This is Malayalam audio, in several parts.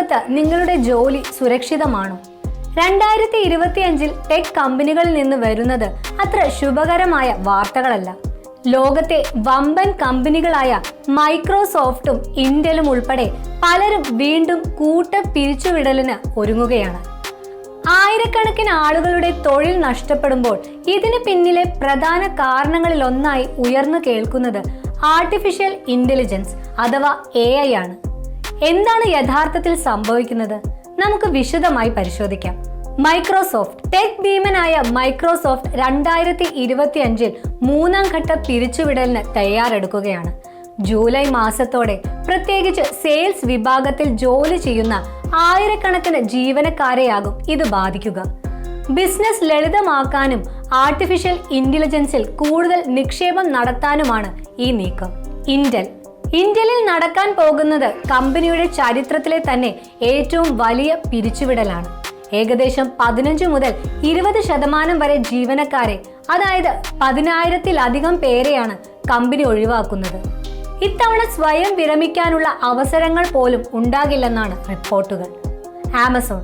ലോകത്ത് നിങ്ങളുടെ ജോലി സുരക്ഷിതമാണോ? രണ്ടായിരത്തി ഇരുപത്തിയഞ്ചിൽ ടെക് കമ്പനികളിൽ നിന്ന് വരുന്നത് അത്ര ശുഭകരമായ വാർത്തകളല്ല. ലോകത്തെ വമ്പൻ കമ്പനികളായ മൈക്രോസോഫ്റ്റും ഇന്റലും ഉൾപ്പെടെ പലരും വീണ്ടും കൂട്ട പിരിച്ചുവിടലിന് ഒരുങ്ങുകയാണ്. ആയിരക്കണക്കിന് ആളുകളുടെ തൊഴിൽ നഷ്ടപ്പെടുമ്പോൾ ഇതിന് പിന്നിലെ പ്രധാന കാരണങ്ങളിലൊന്നായി ഉയർന്നു കേൾക്കുന്നത് ആർട്ടിഫിഷ്യൽ ഇന്റലിജൻസ് അഥവാ എ ആണ്. എന്താണ് യഥാർത്ഥത്തിൽ സംഭവിക്കുന്നത്? നമുക്ക് വിശദമായി പരിശോധിക്കാം. മൈക്രോസോഫ്റ്റ് ടെക് ഭീമനായ മൈക്രോസോഫ്റ്റ് രണ്ടായിരത്തി ഇരുപത്തി അഞ്ചിൽ മൂന്നാം ഘട്ട പിരിച്ചുവിടലിന് തയ്യാറെടുക്കുകയാണ്. ജൂലൈ മാസത്തോടെ പ്രത്യേകിച്ച് സെയിൽസ് വിഭാഗത്തിൽ ജോലി ചെയ്യുന്ന ആയിരക്കണക്കിന് ജീവനക്കാരെയാകും ഇത് ബാധിക്കുക. ബിസിനസ് ലളിതമാക്കാനും ആർട്ടിഫിഷ്യൽ ഇന്റലിജൻസിൽ കൂടുതൽ നിക്ഷേപം നടത്താനുമാണ് ഈ നീക്കം. ഇന്റൽ ഇന്ത്യയിൽ നടക്കാൻ പോകുന്നത് കമ്പനിയുടെ ചരിത്രത്തിലെ തന്നെ ഏറ്റവും വലിയ പിരിച്ചുവിടലാണ്. ഏകദേശം പതിനഞ്ച് മുതൽ ഇരുപത് ശതമാനം വരെ ജീവനക്കാരെ അതായത് പതിനായിരത്തിലധികം പേരെയാണ് കമ്പനി ഒഴിവാക്കുന്നത്. ഇത്തവണ സ്വയം വിരമിക്കാനുള്ള അവസരങ്ങൾ പോലും ഉണ്ടാകില്ലെന്നാണ് റിപ്പോർട്ടുകൾ. Amazon.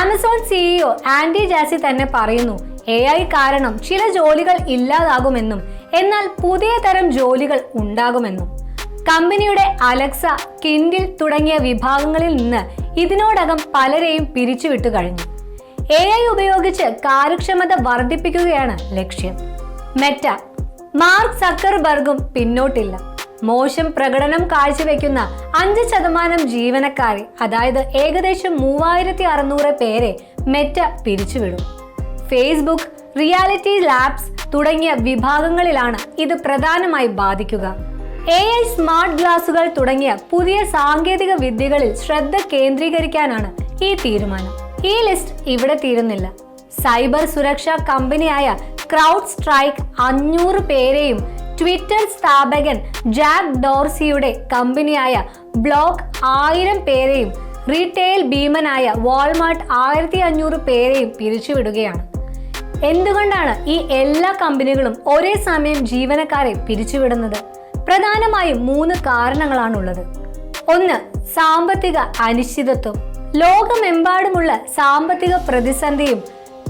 Amazon CEO Andy Jassy തന്നെ പറയുന്നു എ ഐ കാരണം ചില ജോലികൾ ഇല്ലാതാകുമെന്നും എന്നാൽ പുതിയ തരം ജോലികൾ ഉണ്ടാകുമെന്നും. കമ്പനിയുടെ അലക്സ കിൻഡിൽ തുടങ്ങിയ വിഭാഗങ്ങളിൽ നിന്ന് ഇതിനോടകം പലരെയും പിരിച്ചുവിട്ടു കഴിഞ്ഞു. എ ഐ ഉപയോഗിച്ച് കാര്യക്ഷമത വർദ്ധിപ്പിക്കുകയാണ് ലക്ഷ്യം. മെറ്റ മാർക്ക് സക്കർബർഗും പിന്നോട്ടില്ല. മോശം പ്രകടനം കാഴ്ചവെക്കുന്ന അഞ്ച് ശതമാനം ജീവനക്കാരെ അതായത് ഏകദേശം മൂവായിരത്തി അറുന്നൂറ് പേരെ മെറ്റ പിരിച്ചുവിടും. ഫേസ്ബുക്ക് റിയാലിറ്റി ലാബ്സ് തുടങ്ങിയ വിഭാഗങ്ങളിലാണ് ഇത് പ്രധാനമായി ബാധിക്കുക. എ ഐ സ്മാർട്ട് ഗ്ലാസുകൾ തുടങ്ങിയ പുതിയ സാങ്കേതിക വിദ്യകളിൽ ശ്രദ്ധ കേന്ദ്രീകരിക്കാനാണ് ഈ തീരുമാനം. ഈ ലിസ്റ്റ് ഇവിടെ തീരുന്നില്ല. സൈബർ സുരക്ഷാ കമ്പനിയായ ക്രൗഡ് സ്ട്രൈക്ക് അഞ്ഞൂറ് പേരെയും ട്വിറ്റർ സ്ഥാപകൻ ജാക്ക് ഡോർസിയുടെ കമ്പനിയായ ബ്ലോക്ക് ആയിരം പേരെയും റീറ്റെയിൽ ഭീമനായ വാൾമാർട്ട് ആയിരത്തി അഞ്ഞൂറ് പേരെയും പിരിച്ചുവിടുകയാണ്. എന്തുകൊണ്ടാണ് ഈ എല്ലാ കമ്പനികളും ഒരേ സമയം ജീവനക്കാരെ പിരിച്ചുവിടുന്നത്? പ്രധാനമായും മൂന്ന് കാരണങ്ങളാണുള്ളത്. ഒന്ന് സാമ്പത്തിക അനിശ്ചിതത്വം. ലോകമെമ്പാടുമുള്ള സാമ്പത്തിക പ്രതിസന്ധിയും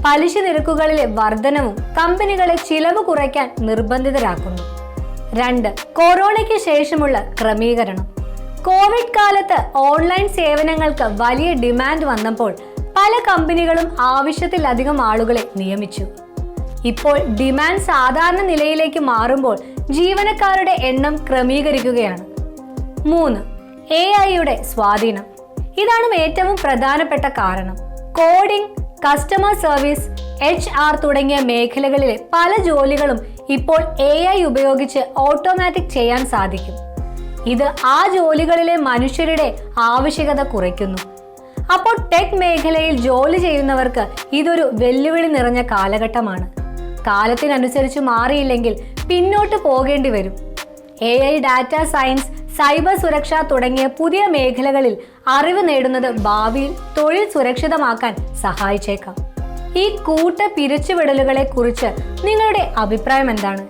പലിശ നിരക്കുകളിലെ വർധനവും കമ്പനികളെ ചിലവ് കുറയ്ക്കാൻ നിർബന്ധിതരാക്കുന്നു. രണ്ട് കൊറോണയ്ക്ക് ശേഷമുള്ള ക്രമീകരണം. കോവിഡ് കാലത്ത് ഓൺലൈൻ സേവനങ്ങൾക്ക് വലിയ ഡിമാൻഡ് വന്നപ്പോൾ പല കമ്പനികളും ആവശ്യത്തിലധികം ആളുകളെ നിയമിച്ചു. ഇപ്പോൾ ഡിമാൻഡ് സാധാരണ നിലയിലേക്ക് മാറുമ്പോൾ ജീവനക്കാരുടെ എണ്ണം ക്രമീകരിക്കുകയാണ്. മൂന്ന് എ ഐയുടെ സ്വാധീനം. ഇതാണ് ഏറ്റവും പ്രധാനപ്പെട്ട കാരണം. Coding customer service H R തുടങ്ങിയ മേഖലകളിലെ പല ജോലികളും ഇപ്പോൾ എ ഐ ഉപയോഗിച്ച് ഓട്ടോമാറ്റിക് ചെയ്യാൻ സാധിക്കും. ഇത് ആ ജോലികളിലെ മനുഷ്യരുടെ ആവശ്യകത കുറയ്ക്കുന്നു. അപ്പോൾ ടെക് മേഖലയിൽ ജോലി ചെയ്യുന്നവർക്ക് ഇതൊരു വെല്ലുവിളി നിറഞ്ഞ കാലഘട്ടമാണ്. കാലത്തിനനുസരിച്ച് മാറിയില്ലെങ്കിൽ പിന്നോട്ട് പോകേണ്ടി വരും. A I data science cyber സുരക്ഷ തുടങ്ങിയ പുതിയ മേഖലകളിൽ അറിവ് നേടുന്നത് ഭാവിയിൽ തൊഴിൽ സുരക്ഷിതമാക്കാൻ സഹായിച്ചേക്കാം. ഈ കൂട്ട പിരിച്ചുവിടലുകളെ കുറിച്ച് നിങ്ങളുടെ അഭിപ്രായം എന്താണ്?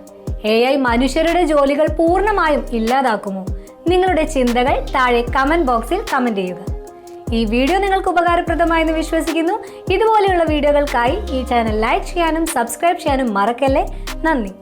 എ ഐ മനുഷ്യരുടെ ജോലികൾ പൂർണമായും ഇല്ലാതാക്കുമോ? നിങ്ങളുടെ ചിന്തകൾ താഴെ കമന്റ് ബോക്സിൽ കമന്റ് ചെയ്യുക. ഈ വീഡിയോ നിങ്ങൾക്ക് ഉപകാരപ്രദമായെന്ന് വിശ്വസിക്കുന്നു. ഇതുപോലെയുള്ള വീഡിയോകൾക്കായി ഈ ചാനൽ ലൈക്ക് ചെയ്യാനും സബ്സ്ക്രൈബ് ചെയ്യാനും മറക്കല്ലേ? നന്ദി.